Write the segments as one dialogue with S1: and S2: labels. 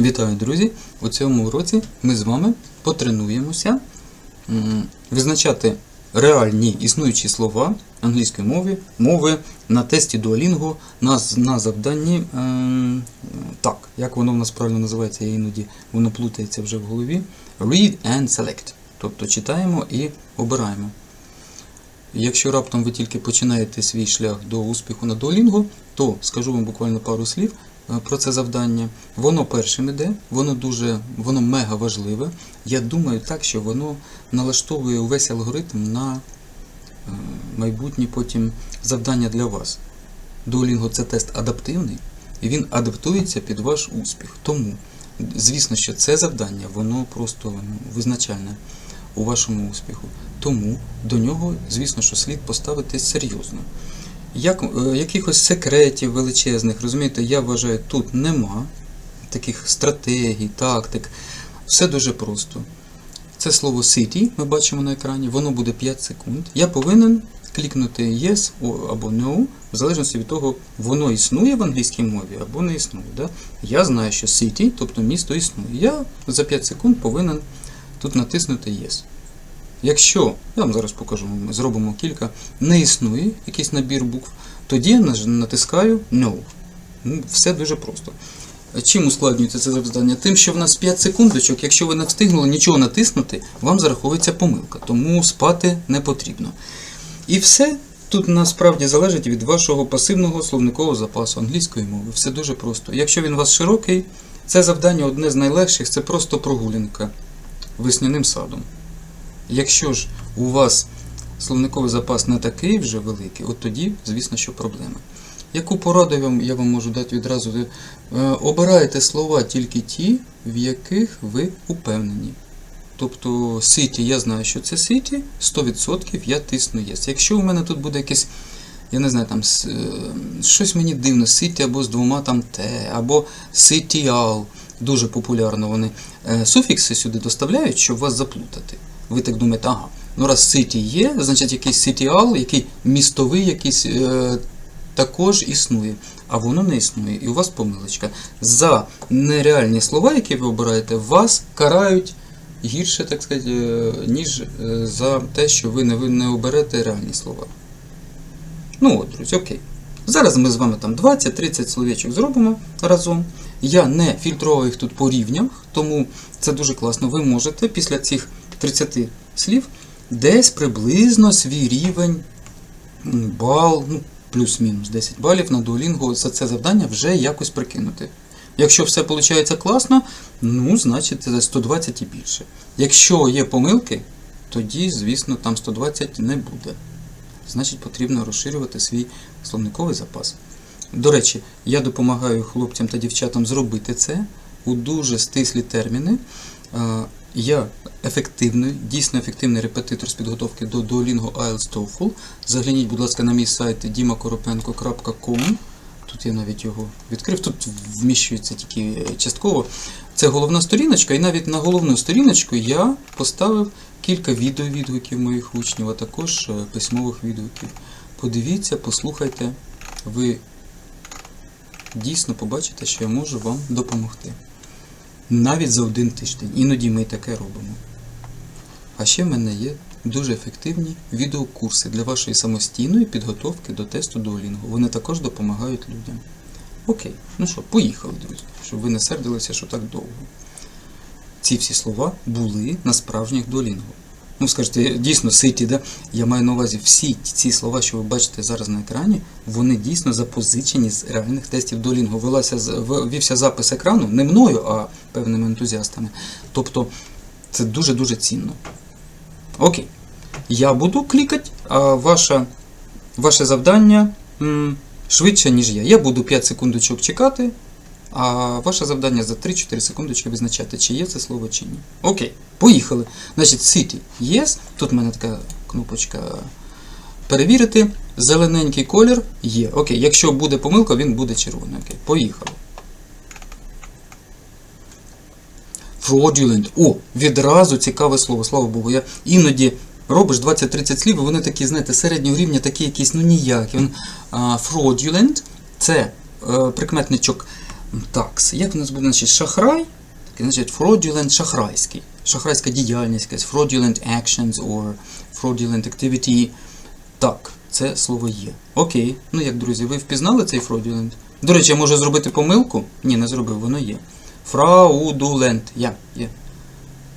S1: Вітаю, друзі! У цьому уроці ми з вами потренуємося визначати реальні існуючі слова англійської мови, мови на тесті Duolingo на, на завданні. ем, так, як воно в нас правильно називається, я іноді воно плутається вже в голові. Read and select. Тобто читаємо і обираємо. Якщо раптом ви тільки починаєте свій шлях до успіху на Duolingo, то скажу вам буквально пару слів про це завдання. Воно першим іде, воно дуже, воно мега важливе. Я думаю так, що воно налаштовує увесь алгоритм на е, майбутні потім завдання для вас. Duolingo це тест адаптивний, і він адаптується під ваш успіх. Тому, звісно, що це завдання, воно просто ну, визначальне у вашому успіху. Тому до нього, звісно, що слід поставитись серйозно. Як, е, якихось секретів величезних, розумієте, я вважаю, тут нема таких стратегій, тактик. Все дуже просто. Це слово city ми бачимо на екрані, воно буде 5 секунд. Я повинен клікнути yes або no, в залежності від того, воно існує в англійській мові або не існує. Да? Я знаю, що city, тобто місто існує. Я за 5 секунд повинен тут натиснути yes. Якщо, я вам зараз покажу, ми зробимо кілька, не існує якийсь набір букв, тоді я натискаю No. Ну, Все дуже просто. Чим ускладнюється це завдання? Тим, що в нас 5 секундочок, якщо ви не встигнули нічого натиснути, вам зараховується помилка, тому спати не потрібно. І все тут насправді залежить від вашого пасивного словникового запасу англійської мови. Все дуже просто. Якщо він у вас широкий, це завдання одне з найлегших, це просто прогулянка весняним садом. Якщо ж у вас словниковий запас не такий вже великий, от тоді, звісно, що проблема. Яку пораду я вам, можу дати відразу? Е, обирайте слова тільки ті, в яких ви упевнені. Тобто City, я знаю, що це City, 100% я тисну Yes. Якщо у мене тут буде якесь, я не знаю, там е, щось мені дивно, City або з двома там Т, або CTL, дуже популярно вони е, суфікси сюди доставляють, щоб вас заплутати. Ви так думаєте, ага, ну раз City є, значить якийсь CTL, який містовий якийсь е, також існує, а воно не існує, і у вас помилочка. За нереальні слова, які ви обираєте, вас карають гірше, так сказати, е, ніж е, за те, що ви не, ви не оберете реальні слова. Ну от, друзі, окей. Зараз ми з вами там 20-30 словечок зробимо разом. Я не фільтрував їх тут по рівнях, тому це дуже класно. Ви можете після цих 30 слів десь приблизно свій рівень бал, ну, плюс-мінус 10 балів на Duolingo за це завдання вже якось прикинути. Якщо все виходить класно, ну, значить це 120 і більше. Якщо є помилки, тоді, звісно, там 120 не буде. Значить, потрібно розширювати свій словниковий запас. До речі, я допомагаю хлопцям та дівчатам зробити це у дуже стислі терміни. Я ефективний, дійсно ефективний репетитор з підготовки до Duolingo IELTS TOEFL. Загляніть, будь ласка, на мій сайт dimakoropenko.com. Тут я навіть його відкрив. Тут вміщується тільки е, частково. Це головна сторіночка, і навіть на головну сторіночку я поставив кілька відеовідгуків моїх учнів, а також е, письмових відгуків. Подивіться, послухайте, ви дійсно побачите, що я можу вам допомогти. Навіть за один тиждень. Іноді ми таке робимо. А ще в мене є дуже ефективні відеокурси для вашої самостійної підготовки до тесту Duolingo. Вони також допомагають людям. Окей, ну що, поїхали, друзі, щоб ви не сердилися, що так довго. Ці всі слова були на справжніх Duolingo. Ну, скажете, дійсно, ситі, да? я маю на увазі всі ці слова, що ви бачите зараз на екрані, вони дійсно запозичені з реальних тестів Duolingo. Велася, вівся запис екрану не мною, а певними ентузіастами. Тобто це дуже-дуже цінно. Окей. Я буду клікати, а ваша, ваше завдання м, швидше, ніж я. Я буду 5 секундочок чекати, а ваше завдання за 3-4 секундочки визначати, чи є це слово чи ні. Окей, поїхали. Значить, City Yes. Тут в мене така кнопочка перевірити. Зелененький колір є. Окей, якщо буде помилка, він буде червоний. Окей, поїхали. Fraudulent. О, відразу цікаве слово, слава Богу. Я іноді робиш 20-30 слів, і вони такі, знаєте, середнього рівня, такі якісь, ну ніякі. Він, fraudulent – це е, прикметничок Так, як у нас буде, значить, шахрай? Такий, значить, fraudulent шахрайський. Шахрайська діяльність, якась fraudulent actions or fraudulent activity. Так, це слово є. Окей. Ну як, друзі, ви впізнали цей fraudulent? До речі, я можу зробити помилку? Ні, не зробив, воно є. Fraudulent. Я, є.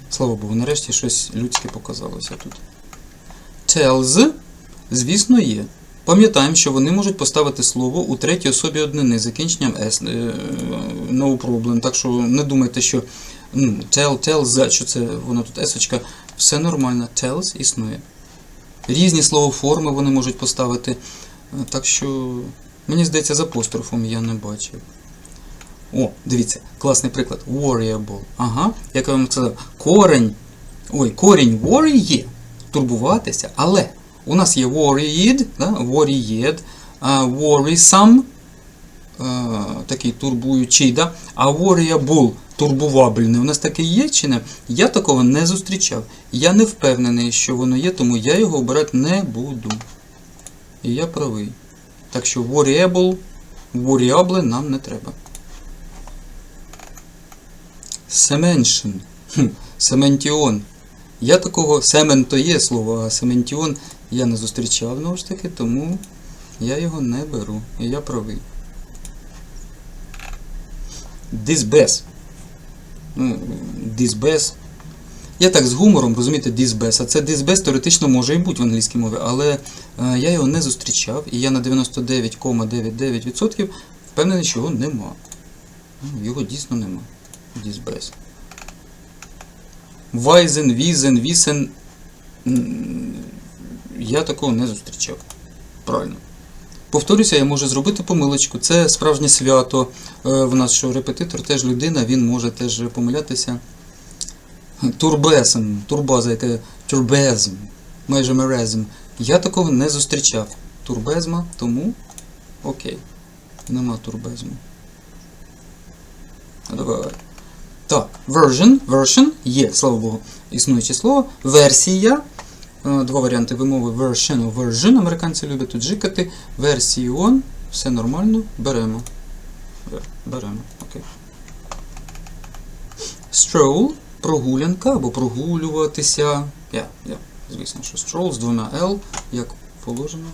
S1: Слава Богу, нарешті щось людське показалося тут. Tells, звісно, є. Пам'ятаємо, що вони можуть поставити слово у третій особі однини закінченням S. е, No problem. Так що не думайте, що ну, tell, tells, що це воно тут S, все нормально. Tells існує. Різні словоформи вони можуть поставити. Е, Так що, мені здається, з апострофом я не бачив. О, дивіться, класний приклад. Worryable. Ага, як я вам сказав, корень. Ой, корінь worry є. Турбуватися, але у нас є worried, да, worried, а, worrisome, а, такий турбуючий, да, а worryable, турбувабельний. У нас таке є чи не? Я такого не зустрічав. Я не впевнений, що воно є, тому я його обирати не буду. І я правий. Так що worryable, worryable нам не треба. Семеншин. Сементіон. Я такого семен то є слово, а сементіон я не зустрічав знову ж таки, тому я його не беру. І я правий. Disbes. Ну. Я так з гумором, розумієте, disbes. А це disbes теоретично може і бути в англійській мові, але е, я його не зустрічав, і я на 99,99% впевнений, що його нема. Ну, Його дійсно нема. Disbes. Вайзен, візен, вісен. Я такого не зустрічав. Правильно. Повторюся, я можу зробити помилочку. Це справжнє свято. Е, В нас що репетитор теж людина, він може теж помилятися. Турбезм, турбаза, яке турбезм, майже мерезм. Я такого не зустрічав. Турбезма, тому окей. Нема турбезму. Давай. Version, version є, слава Богу, існуюче слово. Версія. Е, Два варіанти вимови version, version. Американці люблять тут жикати. Версіон. Все нормально. Беремо. Беремо. Окей. Stroll. Прогулянка або прогулюватися. Я, я. Звісно, що stroll з двома L, як положено.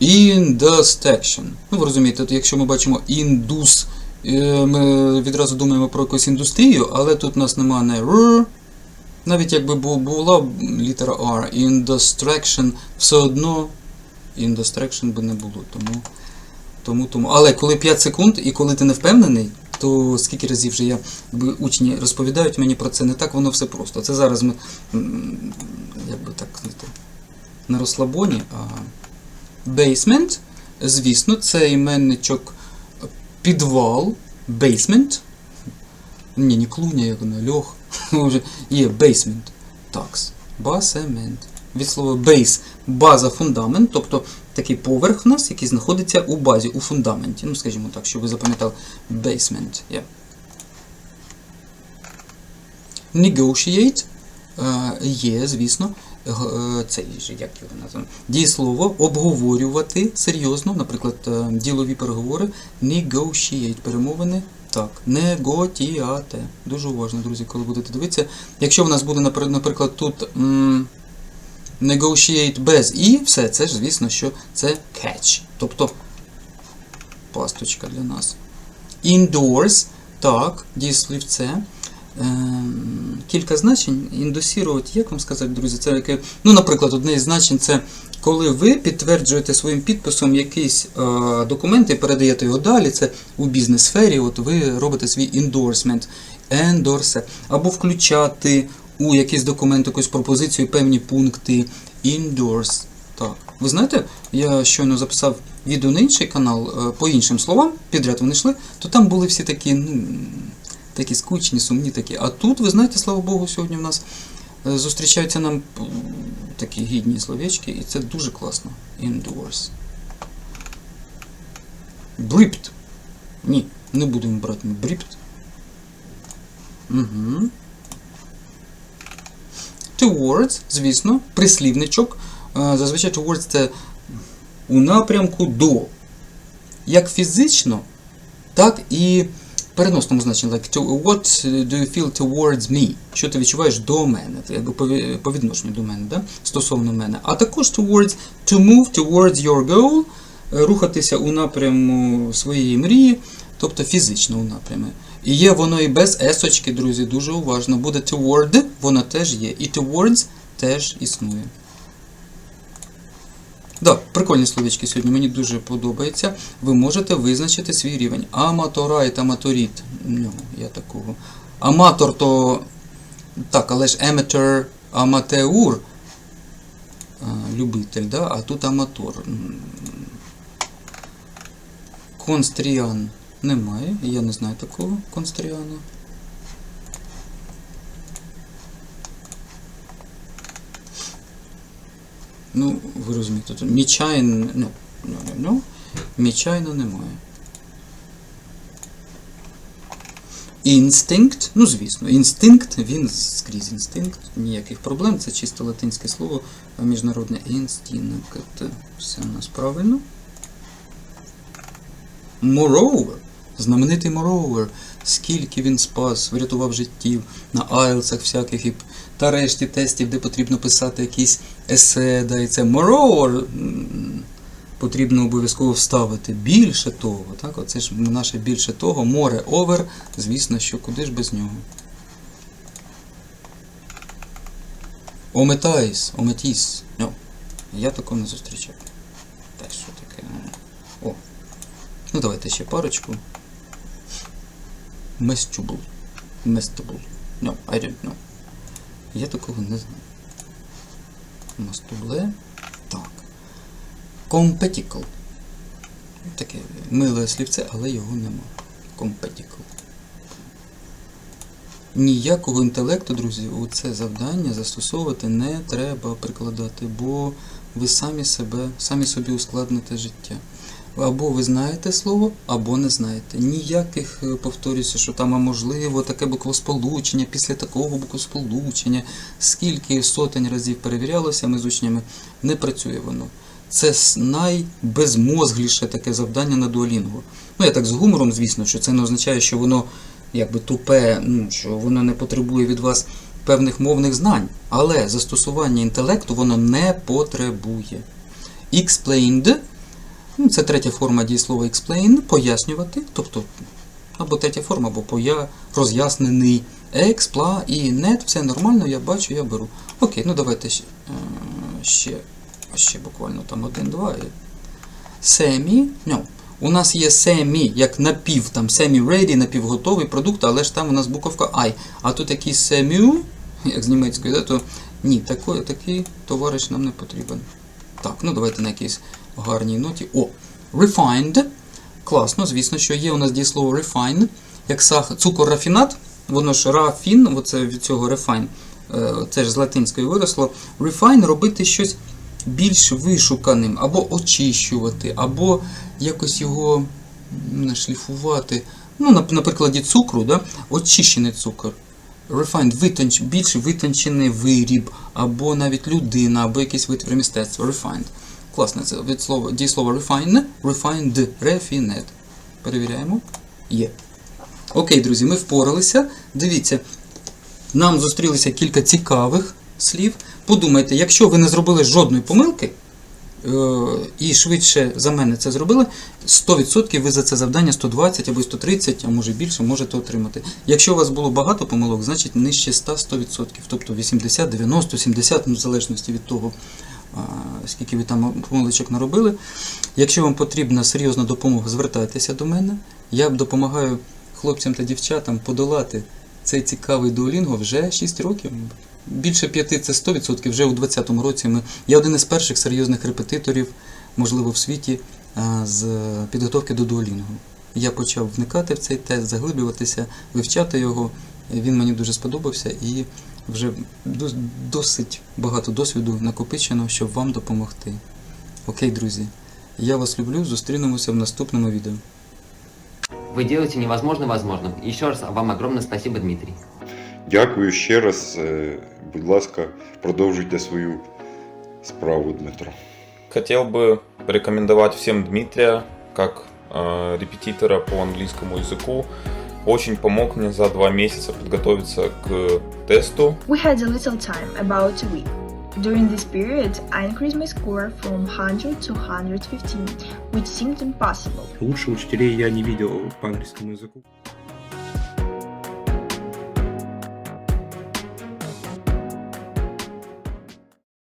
S1: Industation. Ну, ви розумієте, якщо ми бачимо індус, е, ми відразу думаємо про якусь індустрію, але тут у нас немає не R, навіть якби була літера R, Industraction, все одно Industraction би не було. Тому, тому, тому. Але коли 5 секунд і коли ти не впевнений, то скільки разів вже я учні розповідають мені про це, не так воно все просто. Це зараз ми якби так знаєте, на розслабоні, Basement, звісно, це іменничок підвал, basement. Ні, не клуня, як вона, льох. Є basement. Такс. Басемент. Від слова base база фундамент, тобто такий поверх в нас, який знаходиться у базі, у фундаменті. Ну, скажімо так, щоб ви запам'ятали basement. Yeah. Negotiate е, є, звісно, е, як його називаємо, дієслово обговорювати серйозно, наприклад, е, ділові переговори, negotiate, перемовини. Так, неготіате. Дуже уважно, друзі, коли будете дивитися. Якщо в нас буде, наприклад, тут м, negotiate без і, все, це ж, звісно, що це catch. Тобто пасточка для нас. Indoors, так, дієслівце. Ем, кілька значень індусірувати, як вам сказати, друзі, це яке. Ну, наприклад, одне із значень це коли ви підтверджуєте своїм підписом якийсь е, документ і передаєте його далі. Це у бізнес-сфері, от ви робите свій ендорсмент, ендорсе, або включати у якийсь документ, якусь пропозицію певні пункти. Endorse. Так. Ви знаєте, я щойно записав відео на інший канал е, по іншим словам, підряд вони йшли, то там були всі такі, ну, такі скучні, сумні такі. А тут, ви знаєте, слава Богу, сьогодні в нас е, зустрічаються нам такі гідні словечки, і це дуже класно. Indoors. Bripped. Ні, не будемо брати ми bripped. Угу. Towards, звісно, прислівничок. Е, Зазвичай towards це у напрямку до. як фізично, так і переносному значенні. Like, to, what do you feel towards me? Що ти відчуваєш до мене? Якби по, відношенню до мене, да? стосовно мене. А також towards, to move towards your goal, е, рухатися у напряму своєї мрії, тобто фізично у напрямі. І є воно і без есочки, друзі, дуже уважно. Буде toward, воно теж є. І towards теж існує. Да, прикольні словечки сьогодні, мені дуже подобається. Ви можете визначити свій рівень. Аматорайт, аматоріт. Я такого. Аматор то. Так, але ж amateur, аматеур. Любитель, да? а тут аматор. Констріан немає, я не знаю такого констріана. Ну, ви розумієте, тут ну, ну, ну, ну, мічайно немає. Інстинкт, ну звісно, інстинкт, він скрізь інстинкт, ніяких проблем, це чисто латинське слово, міжнародне інстинкт. Все у нас правильно. Moreover, знаменитий Moreover, скільки він спас, врятував життів на айлсах всяких і та решті тестів, де потрібно писати якісь есе, да, і це Moreover потрібно обов'язково вставити. Більше того, так, оце ж наше більше того, море over, звісно, що куди ж без нього. Ометайс, ометіс. Ну, я такого не зустрічав. Так, що таке? О. Ну давайте ще парочку. Mestable. Mestable. No, I don't know. Я такого не знаю. Мастубле. Так. Competicle. Таке миле слівце, але його нема. Competicle. Ніякого інтелекту, друзі, у це завдання застосовувати не треба прикладати, бо ви самі себе, самі собі ускладните життя. Або ви знаєте слово, або не знаєте. Ніяких, е, повторюся, що там, а можливо, таке буквосполучення, після такого буквосполучення, скільки сотень разів перевірялося ми з учнями, не працює воно. Це найбезмозгліше таке завдання на Duolingo. Ну, я так з гумором, звісно, що це не означає, що воно якби тупе, ну, що воно не потребує від вас певних мовних знань. Але застосування інтелекту воно не потребує. Explained Це третя форма дієслова explain, пояснювати, тобто або третя форма, або поя, роз'яснений. Експла і нет, все нормально, я бачу, я беру. Окей, ну давайте ще, е, ще, буквально там один-два. Семі. Ну, у нас є семі, як напів, там semi-ready, напівготовий продукт, але ж там у нас буковка I. А тут якийсь семю, як з німецької, да, то ні, такий, такий товариш нам не потрібен. Так, ну давайте на якійсь гарній ноті. О, refined. Класно, звісно, що є у нас дієслово refine, як сах, цукор рафінат, воно ж рафін, оце від цього refine, е, це ж з латинської виросло. Refine робити щось більш вишуканим, або очищувати, або якось його м, шліфувати. Ну, на прикладі цукру, да? очищений цукор. Refined, витонч, більш витончений виріб, або навіть людина, або якийсь витвір мистецтва. Refined. Класно, це від слова, дієслова refine, refined, refined. Перевіряємо. Є. Окей, друзі, ми впоралися. Дивіться, нам зустрілися кілька цікавих слів. Подумайте, якщо ви не зробили жодної помилки, е, і швидше за мене це зробили, 100% ви за це завдання 120 або 130, а може більше, можете отримати. Якщо у вас було багато помилок, значить нижче 100-100%, тобто 80, 90, 70, ну, в залежності від того, скільки ви там помилочок наробили. Якщо вам потрібна серйозна допомога, звертайтеся до мене. Я допомагаю хлопцям та дівчатам подолати цей цікавий дуолінго вже 6 років. Більше п'яти це 100%. Вже у 2020 році. Я один із перших серйозних репетиторів, можливо, в світі з підготовки до дуолінгу. Я почав вникати в цей тест, заглиблюватися, вивчати його. Він мені дуже сподобався і вже дос- досить багато досвіду накопичено, щоб вам допомогти. Окей, друзі, я вас люблю, зустрінемося в наступному відео.
S2: Вы делаете невозможное возможным. Еще раз вам огромное спасибо, Дмитрий.
S3: Дякую ще раз. Е, Будь ласка, продовжуйте свою справу, Дмитро.
S4: Хотел бы порекомендовать всем Дмитрия как э, репетитора по английскому языку. Очень помог мне за два месяца подготовиться к тесту.
S5: We had a little time, about a week. During this period, I increased my score from 100 to 115, which seemed impossible.
S6: Лучше учителей я не видел по английскому языку.